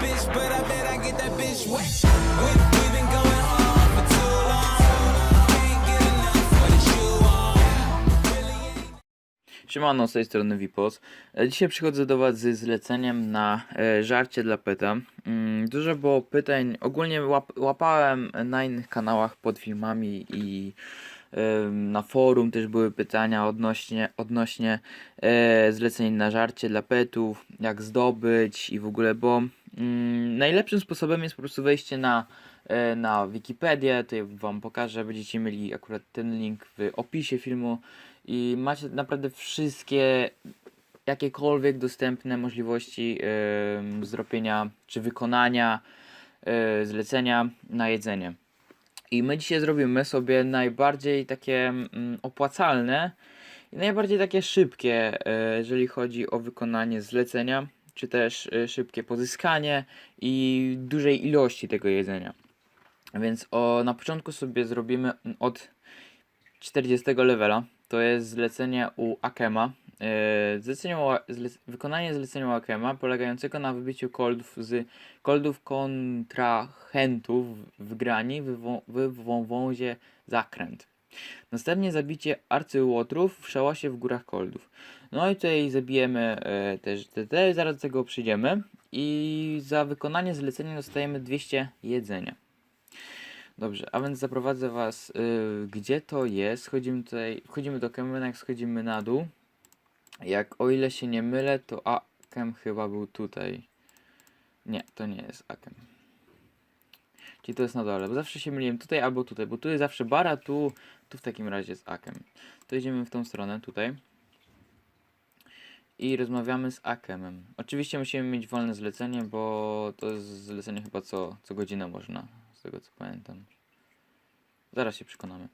bitch, but I bet I get that bitch wet. We, we been going on. Siemano, z tej strony Wipos. E, Dzisiaj przychodzę do Was ze zleceniem na e, żarcie dla pyta. Mm, dużo było pytań, ogólnie łap, łapałem na innych kanałach pod filmami i na forum też były pytania odnośnie, odnośnie e, zleceń na żarcie dla petów, jak zdobyć i w ogóle, bo mm, najlepszym sposobem jest po prostu wejście na, e, na Wikipedię, tutaj Wam pokażę, będziecie mieli akurat ten link w opisie filmu i macie naprawdę wszystkie jakiekolwiek dostępne możliwości zrobienia czy wykonania yy, zlecenia na jedzenie. I my dzisiaj zrobimy sobie najbardziej takie mm, opłacalne i najbardziej takie szybkie, yy, jeżeli chodzi o wykonanie zlecenia, czy też yy, szybkie pozyskanie i dużej ilości tego jedzenia. Więc o, na początku sobie zrobimy od 40 levela. To jest zlecenie u Akema. Yy, zlecenie u, zle, wykonanie zlecenia u Akema polegającego na wybiciu koldów z koldów kontrahentów w grani w, wą- w wąwozie zakręt. Następnie zabicie arcyłotrów w szałasie w górach koldów. No i tutaj zabijemy e, też TT, zaraz do tego przyjdziemy. I za wykonanie zlecenia dostajemy 200 jedzenia. Dobrze, a więc zaprowadzę was, y, gdzie to jest. Wchodzimy tutaj, wchodzimy do Kemena, jak schodzimy na dół. Jak o ile się nie mylę, to Akem chyba był tutaj. Nie, to nie jest Akem. Czyli to jest na dole, bo zawsze się myliłem tutaj albo tutaj, bo tu jest zawsze bara, tu, tu w takim razie jest Akem. To idziemy w tą stronę, tutaj. I rozmawiamy z Akemem. Oczywiście musimy mieć wolne zlecenie, bo to jest zlecenie chyba co, co godzinę można, z tego co pamiętam. Zaraz się przekonamy.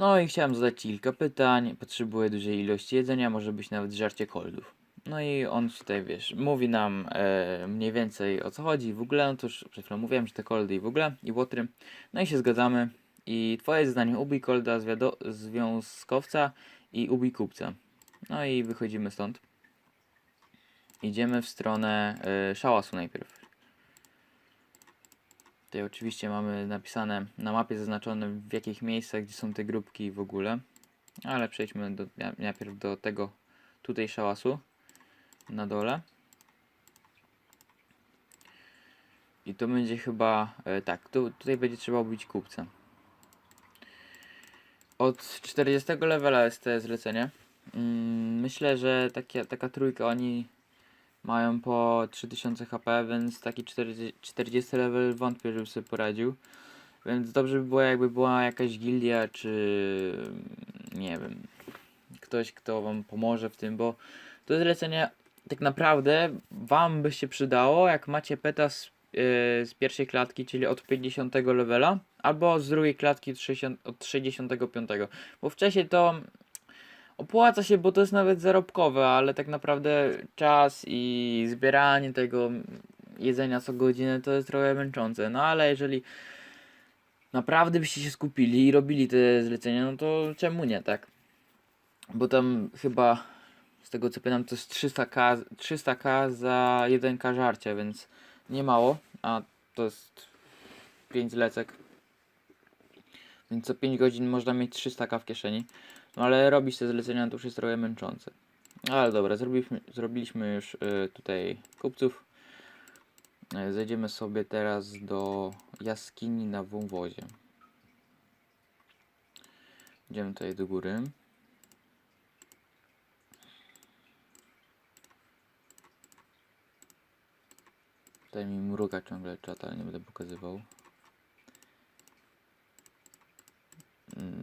No i chciałem zadać Ci kilka pytań. Potrzebuję dużej ilości jedzenia, może być nawet żarcie koldów. No i on tutaj, wiesz, mówi nam e, mniej więcej o co chodzi w ogóle. No to już przed chwilą mówiłem, że te koldy i w ogóle, i łotry. No i się zgadzamy. I Twoje zdanie ubij kolda związkowca i ubij kupca. No i wychodzimy stąd. Idziemy w stronę e, szałasu najpierw. Tutaj oczywiście mamy napisane na mapie zaznaczone w jakich miejscach, gdzie są te grupki w ogóle. Ale przejdźmy do, najpierw do tego tutaj szałasu na dole. I to będzie chyba, e, tak, tu, tutaj będzie trzeba ubić kupca. Od 40 levela jest te zlecenie. Mm, myślę, że takie, taka trójka oni mają po 3000 HP, więc taki 40, 40 level wątpię, żeby sobie poradził. Więc dobrze by było, jakby była jakaś gildia, czy nie wiem, ktoś, kto wam pomoże w tym, bo to zlecenie tak naprawdę wam by się przydało, jak macie peta z, yy, z pierwszej klatki, czyli od 50 levela, albo z drugiej klatki od 60, od 65. Bo wcześniej to opłaca się, bo to jest nawet zarobkowe, ale tak naprawdę czas i zbieranie tego jedzenia co godzinę to jest trochę męczące. No ale jeżeli naprawdę byście się skupili i robili te zlecenia, no to czemu nie, tak? Bo tam chyba z tego co pamiętam to jest 300k, 300k za 1k żarcia, więc nie mało, a to jest 5 zlecek. Więc co 5 godzin można mieć 300k w kieszeni. No ale robić te zlecenia to już jest trochę męczące. Ale dobra, zrobiliśmy, zrobiliśmy już y, tutaj kupców. Y, zejdziemy sobie teraz do jaskini na wąwozie. Idziemy tutaj do góry. Tutaj mi mruga ciągle czat, ale nie będę pokazywał. Mm,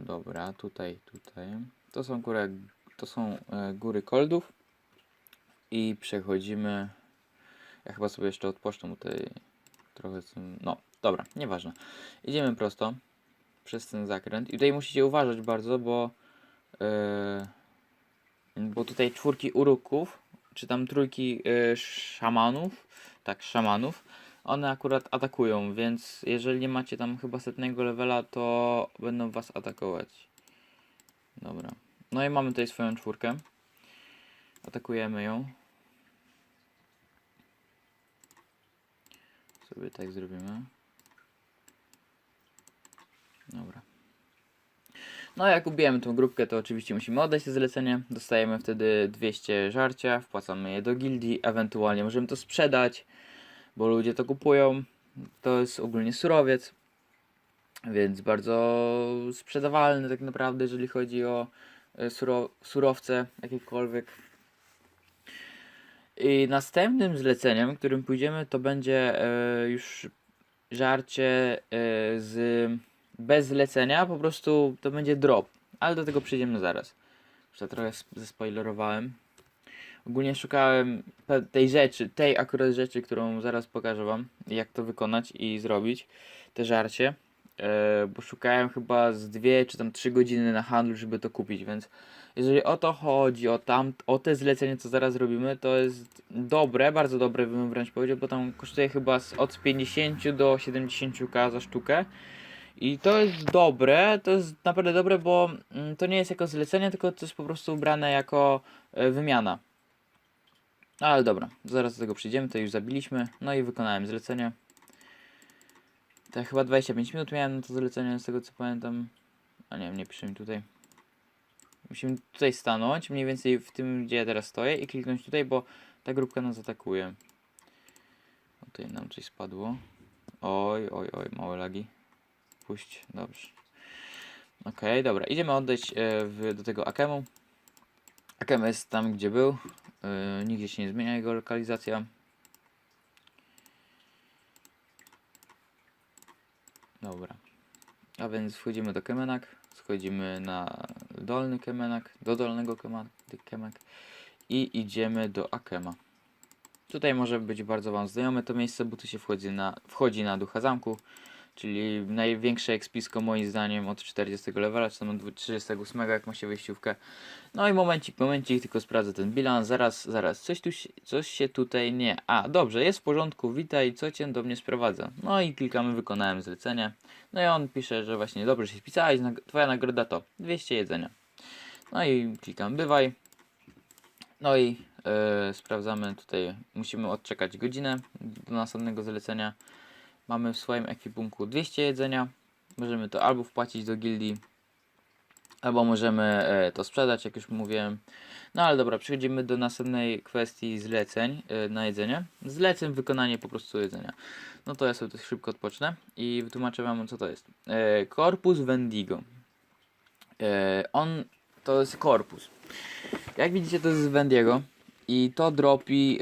Dobra, tutaj, tutaj. To są góry, to są e, góry koldów. I przechodzimy. Ja chyba sobie jeszcze odpoczną tutaj trochę. No, dobra, nieważne. Idziemy prosto przez ten zakręt. I tutaj musicie uważać bardzo, bo e, bo tutaj czwórki uruków, czy tam trójki e, szamanów, tak, szamanów, one akurat atakują, więc jeżeli nie macie tam chyba setnego levela, to będą was atakować. Dobra. No i mamy tutaj swoją czwórkę. Atakujemy ją. Sobie tak zrobimy. Dobra. No jak ubijemy tą grupkę, to oczywiście musimy oddać to zlecenie. Dostajemy wtedy 200 żarcia, wpłacamy je do gildii, ewentualnie możemy to sprzedać, bo ludzie to kupują. To jest ogólnie surowiec, więc bardzo sprzedawalny tak naprawdę, jeżeli chodzi o e, suro surowce jakiekolwiek. I następnym zleceniem, którym pójdziemy, to będzie e, już żarcie e, z bez zlecenia, po prostu to będzie drop, ale do tego przejdziemy zaraz. Już trochę sp- zespoilerowałem. Ogólnie szukałem tej rzeczy, tej akurat rzeczy, którą zaraz pokażę wam, jak to wykonać i zrobić, te żarcie. E, bo szukałem chyba z dwie czy tam trzy godziny na handlu, żeby to kupić, więc jeżeli o to chodzi, o, tam, o te zlecenie, co zaraz robimy, to jest dobre, bardzo dobre bym wręcz powiedział, bo tam kosztuje chyba od 50 do 70k za sztukę. I to jest dobre, to jest naprawdę dobre, bo mm, to nie jest jako zlecenie, tylko to jest po prostu ubrane jako e, wymiana. Ale dobra, zaraz do tego przyjdziemy, to już zabiliśmy. No i wykonałem zlecenie. Tak, chyba 25 minut miałem na to zlecenie, z tego co pamiętam. A nie, nie pisze mi tutaj. Musimy tutaj stanąć, mniej więcej w tym, gdzie ja teraz stoję i kliknąć tutaj, bo ta grupka nas atakuje. O, tutaj nam coś spadło. Oj, oj, oj, małe lagi. Puść, dobrze. Okej, dobra, idziemy oddać e, w, do tego Akemu. Akem jest tam, gdzie był. E, nigdzie się nie zmienia jego lokalizacja. Dobra. A więc wchodzimy do Kemenak, schodzimy na dolny Kemenak, do dolnego Kemek i idziemy do Akema. Tutaj może być bardzo Wam znajome to miejsce, bo tu się wchodzi na, wchodzi na Ducha Zamku, czyli największe ekspisko moim zdaniem od 40 levela, czy tam od 38 jak ma się wejściówkę. No i momencik, momencik, tylko sprawdzę ten bilans, zaraz, zaraz, coś tu coś się tutaj nie, a dobrze, jest w porządku, witaj, co Cię do mnie sprowadza? No i klikamy, wykonałem zlecenie, no i on pisze, że właśnie dobrze się wpisałeś, Twoja nagroda to 200 jedzenia. No i klikam bywaj, no i e, sprawdzamy tutaj, musimy odczekać godzinę do następnego zlecenia. Mamy w swoim ekwipunku 200 jedzenia. Możemy to albo wpłacić do gildii, albo możemy e, to sprzedać, jak już mówiłem. No ale dobra, przechodzimy do następnej kwestii zleceń e, na jedzenie. Zleceń wykonanie po prostu jedzenia. No to ja sobie to szybko odpocznę i wytłumaczę wam co to jest. E, Corpus Vendigo. E, on to jest korpus. Jak widzicie, to jest z i to dropi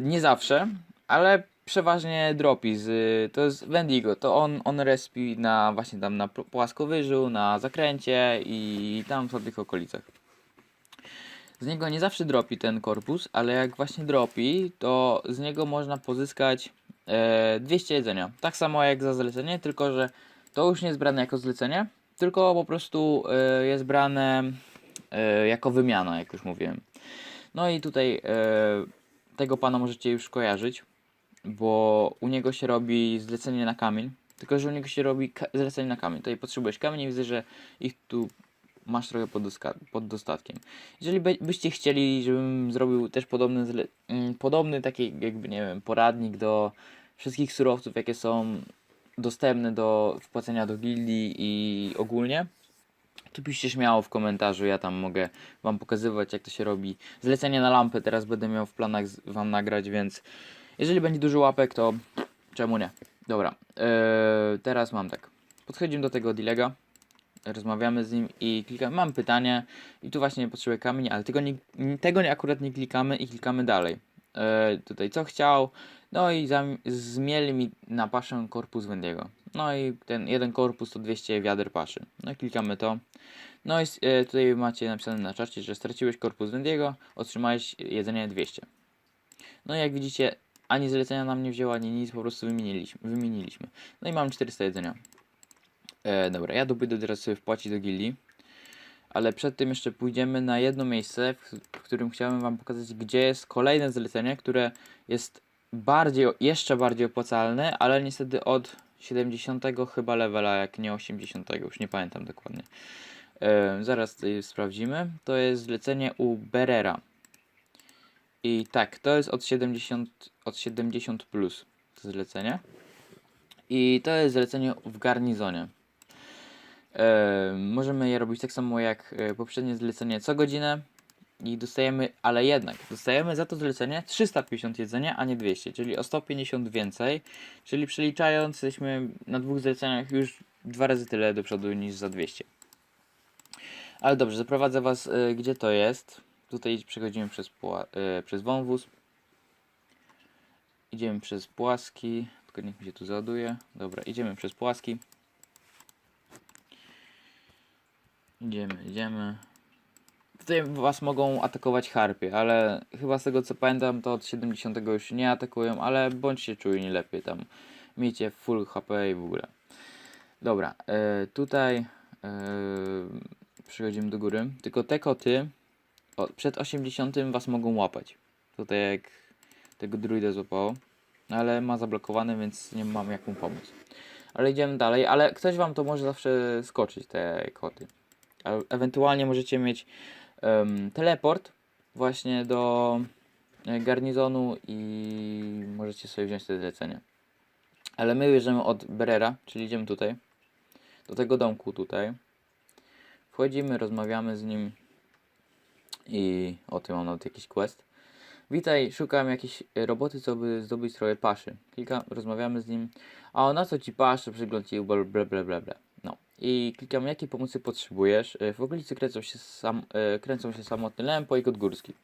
nie zawsze, ale przeważnie dropi z. To jest Wendigo, to on, on respi na właśnie tam na płaskowyżu, na zakręcie i tam w tych okolicach. Z niego nie zawsze dropi ten korpus, ale jak właśnie dropi, to z niego można pozyskać e, 200 jedzenia. Tak samo jak za zlecenie, tylko że to już nie jest brane jako zlecenie, tylko po prostu e, jest brane e, jako wymiana, jak już mówiłem. No i tutaj e, tego pana możecie już kojarzyć, bo u niego się robi zlecenie na kamień, tylko że u niego się robi zlecenie na kamień. Tutaj potrzebujesz kamień i widzę, że ich tu masz trochę pod, pod dostatkiem. Jeżeli by, byście chcieli, żebym zrobił też podobny, mm, podobny taki jakby nie wiem, poradnik do wszystkich surowców, jakie są dostępne do wpłacenia do gildii i ogólnie, to piszcie śmiało w komentarzu, ja tam mogę wam pokazywać jak to się robi. Zlecenie na lampę teraz będę miał w planach wam nagrać, więc jeżeli będzie dużo łapek, to czemu nie? Dobra, eee, teraz mam tak. Podchodzimy do tego dilega, rozmawiamy z nim i klikamy. Mam pytanie i tu właśnie potrzebuję kamień, ale tego, nie, tego nie, akurat nie klikamy i klikamy dalej. Eee, tutaj co chciał, no i zmieli mi na paszę korpus Wendiego. No i ten jeden korpus to 200 wiader paszy. No i klikamy to. No i e, tutaj macie napisane na czacie, że straciłeś korpus Wendiego, otrzymałeś jedzenie 200. No i jak widzicie, ani zlecenia nam nie wzięło, ani nic, po prostu wymieniliśmy. wymieniliśmy. No i mam 400 jedzenia. E, dobra, ja pójdę teraz wpłacić do gildii. Ale przed tym jeszcze pójdziemy na jedno miejsce, w, którym chciałem wam pokazać, gdzie jest kolejne zlecenie, które jest bardziej, jeszcze bardziej opłacalne, ale niestety od 70 chyba levela, jak nie 80, już nie pamiętam dokładnie. E, zaraz sprawdzimy. To jest zlecenie u Berera. I tak, to jest od 70, od 70 plus zlecenie. I to jest zlecenie w garnizonie. E, możemy je robić tak samo jak e, poprzednie zlecenie co godzinę i dostajemy, ale jednak dostajemy za to zlecenie 350 jedzenia, a nie 200, czyli o 150 więcej, czyli przeliczając jesteśmy na dwóch zleceniach już dwa razy tyle do przodu niż za 200. Ale dobrze, zaprowadzę Was e, gdzie to jest. Tutaj przechodzimy przez, e, przez wąwóz. Idziemy przez płaski. Tylko niech mi się tu załaduje. Dobra, idziemy przez płaski. Idziemy, idziemy. Tutaj was mogą atakować harpie, ale chyba z tego co pamiętam to od 70 już nie atakują, ale bądźcie czujni lepiej tam. Miejcie full HP i w ogóle. Dobra, e, tutaj e, przechodzimy do góry. Tylko te koty o, przed 80 was mogą łapać. Tutaj jak tego druida złapało. Ale ma zablokowane, więc nie mam jak mu pomóc. Ale idziemy dalej, ale ktoś wam to może zawsze skoczyć, te koty. Ewentualnie możecie mieć em, teleport właśnie do e, garnizonu i możecie sobie wziąć te zlecenie. Ale my bierzemy od Berera, czyli idziemy tutaj, do tego domku tutaj. Wchodzimy, rozmawiamy z nim i o tym mam nawet jakiś quest. Witaj, szukam jakiejś e, roboty, co by zdobyć trochę paszy. Kilka, rozmawiamy z nim. A o na co ci paszy? Przygląd ci bla bla bla bla. No. I klikam, jakiej pomocy potrzebujesz. E, W okolicy kręcą się, sam, e, kręcą się samotny lempo i kot górski.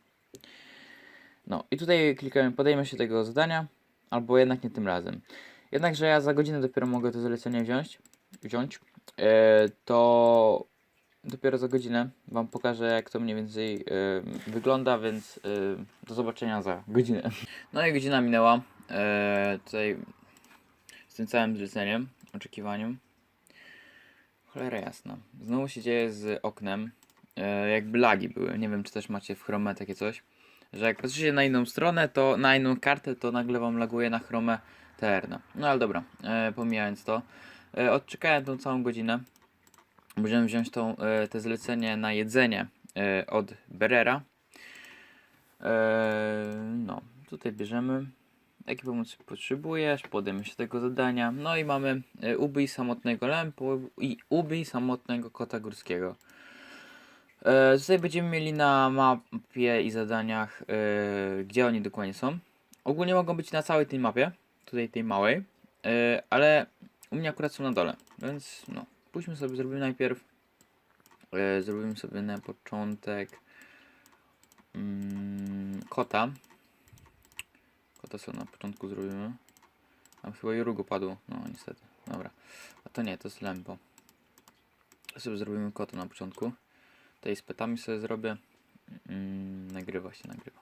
No i tutaj klikamy, podejmę się tego zadania, albo jednak nie tym razem. Jednakże ja za godzinę dopiero mogę to zlecenie wziąć, wziąć, to dopiero za godzinę Wam pokażę jak to mniej więcej e, wygląda, więc e, do zobaczenia za godzinę. No i godzina minęła, e, tutaj z tym całym zleceniem, oczekiwaniem. Cholera jasna. Znowu się dzieje z oknem, e, jakby lagi były, nie wiem czy też macie w Chrome takie coś, że jak patrzycie na inną stronę, to na inną kartę, to nagle Wam laguje na Chrome TR. No ale dobra, e, pomijając to, odczekałem tą całą godzinę. Możemy wziąć tą, e, te zlecenie na jedzenie e, od Berera. E, no, tutaj bierzemy. Jakiej pomocy potrzebujesz? Podejmę się tego zadania. No i mamy ubij samotnego lempu i ubij samotnego kota górskiego. Tutaj będziemy mieli na mapie i zadaniach, gdzie oni dokładnie są. Ogólnie mogą być na całej tej mapie, tutaj tej małej, ale u mnie akurat są na dole, więc no, pójdźmy sobie, zrobimy najpierw, e, zrobimy sobie na początek mm, kota. Kota sobie na początku zrobimy. Tam chyba Jurugo padło, no niestety, dobra. A to nie, to jest Lempo. Sobie zrobimy kota na początku. Tutaj z petami sobie zrobię. Mm, nagrywa się, nagrywa.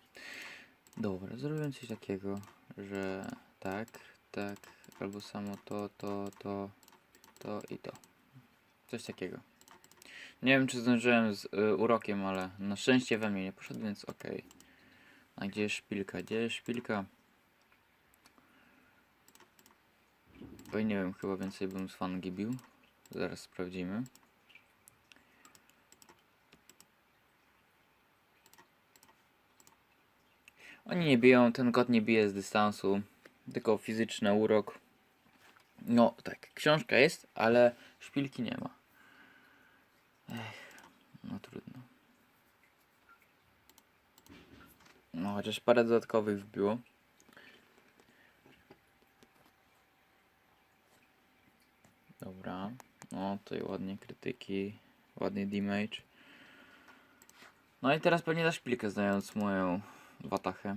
Dobra, zrobię coś takiego, że tak, tak, albo samo to, to, to, to i to. Coś takiego. Nie wiem, czy zdążyłem z y, urokiem, ale na szczęście we mnie nie poszedł, więc okej. A gdzie jest szpilka? Gdzie jest szpilka? Bo nie wiem, chyba więcej bym z fangi bił. Zaraz sprawdzimy. Oni nie biją, ten kot nie bije z dystansu, tylko fizyczny urok. No tak, książka jest, ale szpilki nie ma. Ech, no trudno. No chociaż parę dodatkowych wbiło. Dobra, no tutaj ładnie krytyki, ładnie damage. No i teraz pewnie da szpilkę znając moją watachę.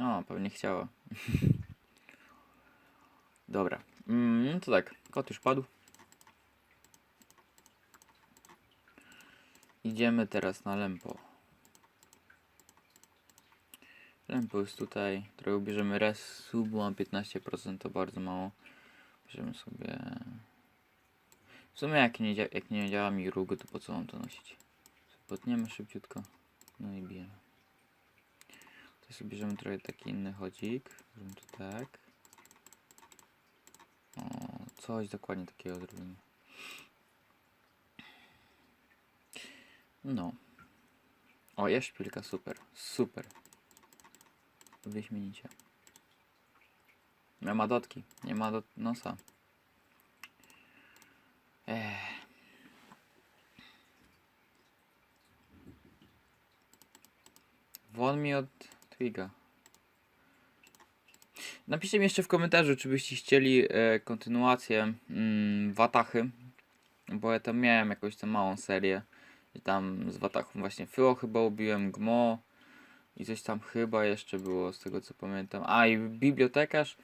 O, pewnie chciała. Dobra. Mm, to tak, kot już padł. Idziemy teraz na Lempo. Lempo jest tutaj. Trochę bierzemy resu, bo mam 15%, to bardzo mało. Bierzemy sobie... W sumie jak nie, jak nie działa mi rugu, to po co mam to nosić? Potniemy szybciutko. No i bijemy. To sobie bierzemy trochę taki inny chodzik. Bierzemy to tak. O, coś dokładnie takiego zrobimy. No. O, jest szpilka, super. Super. Wyśmienicie. Nie ma dotki, nie ma do nosa. Ech. Won mi od Twiga. Napiszcie mi jeszcze w komentarzu, czy byście chcieli e, kontynuację mm, Watachy. Bo ja tam miałem jakąś tam małą serię. I tam z Watachą właśnie Fyło chyba ubiłem, Gmo. I coś tam chyba jeszcze było z tego co pamiętam. A i bibliotekarz.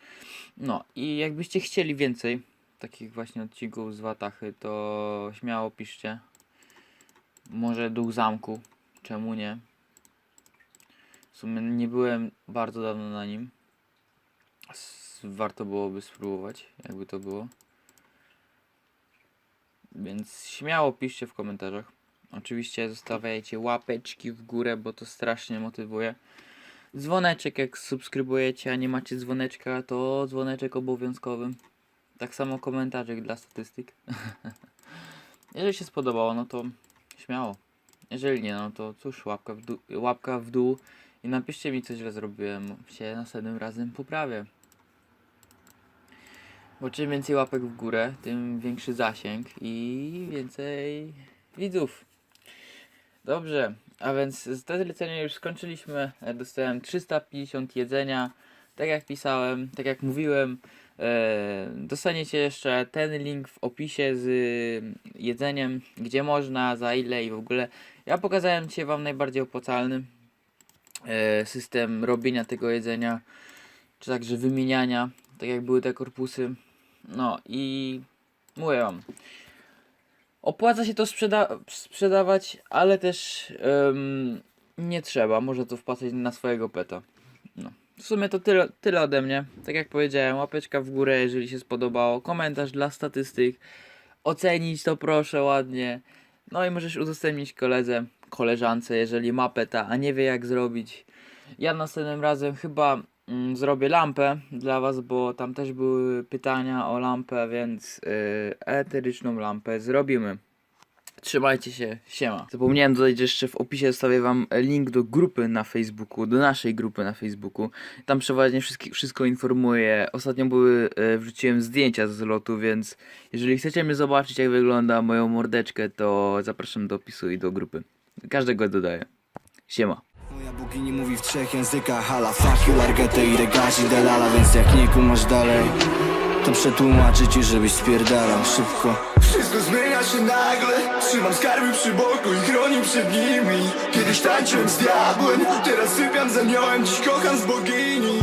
No i jakbyście chcieli więcej takich właśnie odcinków z Watachy, to śmiało piszcie. Może Duch Zamku. Czemu nie? W sumie nie byłem bardzo dawno na nim. Warto byłoby spróbować, jakby to było. Więc śmiało piszcie w komentarzach. Oczywiście zostawiajcie łapeczki w górę, bo to strasznie motywuje. Dzwoneczek, jak subskrybujecie, a nie macie dzwoneczka, to dzwoneczek obowiązkowy. Tak samo komentarzyk dla statystyk. Jeżeli się spodobało, no to śmiało. Jeżeli nie, no to cóż, łapka w, dół, łapka w dół i napiszcie mi, co źle zrobiłem. Się następnym razem poprawię. Bo czym więcej łapek w górę, tym większy zasięg i więcej widzów. Dobrze, a więc te zlecenie już skończyliśmy. E, Dostałem 350 jedzenia. Tak jak pisałem, tak jak mówiłem, e, dostaniecie jeszcze ten link w opisie z jedzeniem, gdzie można, za ile i w ogóle. Ja pokazałem Ci Wam najbardziej opłacalny e, system robienia tego jedzenia, czy także wymieniania, tak jak były te korpusy. No i mówię Wam. Opłaca się to sprzeda- sprzedawać, ale też nie trzeba. Można to wpłacać na swojego peta. No. W sumie to tyle, tyle ode mnie. Tak jak powiedziałem, łapeczka w górę, jeżeli się spodobało. Komentarz dla statystyk. Ocenić to proszę ładnie. No i możesz udostępnić koledze, koleżance, jeżeli ma peta, a nie wie jak zrobić. Ja następnym razem chyba zrobię lampę dla was, bo tam też były pytania o lampę, więc yy, eteryczną lampę zrobimy. Trzymajcie się, siema. Zapomniałem dodać, jeszcze w opisie zostawię wam link do grupy na Facebooku, do naszej grupy na Facebooku. Tam przeważnie wszystko informuję. Ostatnio były, e, wrzuciłem zdjęcia z lotu, więc jeżeli chcecie mnie zobaczyć jak wygląda moją mordeczkę, to zapraszam do opisu i do grupy. Każdego dodaję. Siema. Moja bogini mówi w trzech językach. Hala, fuck you, i regaci delala Więc jak nie kumasz dalej? To przetłumaczę ci, żebyś spierdalał szybko. Wszystko zmienia się nagle. Trzymam skarby przy boku i chronię przed nimi. Kiedyś tańczyłem z diabłem Teraz sypiam z aniołem, dziś kocham z bogini